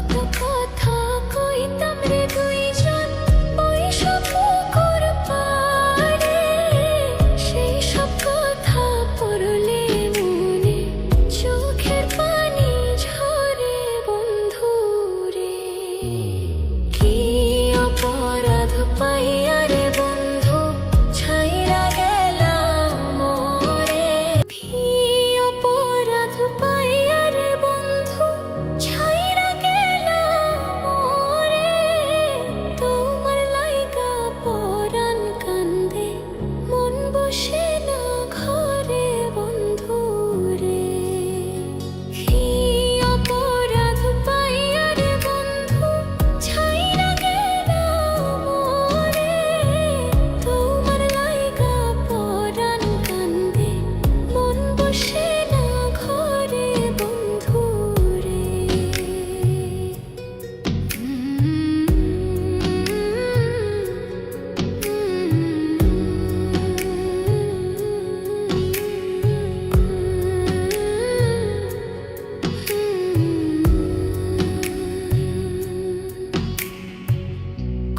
look upon.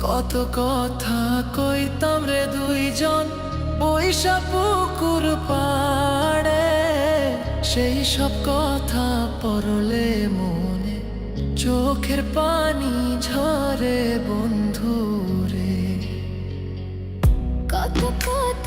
কত কথা কইতাম রে দুইজন পয়সা পুকুর পাড়ে। সেই সব কথা পরলে মনে চোখের পানি ঝরে বন্ধু রে কত কথা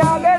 I've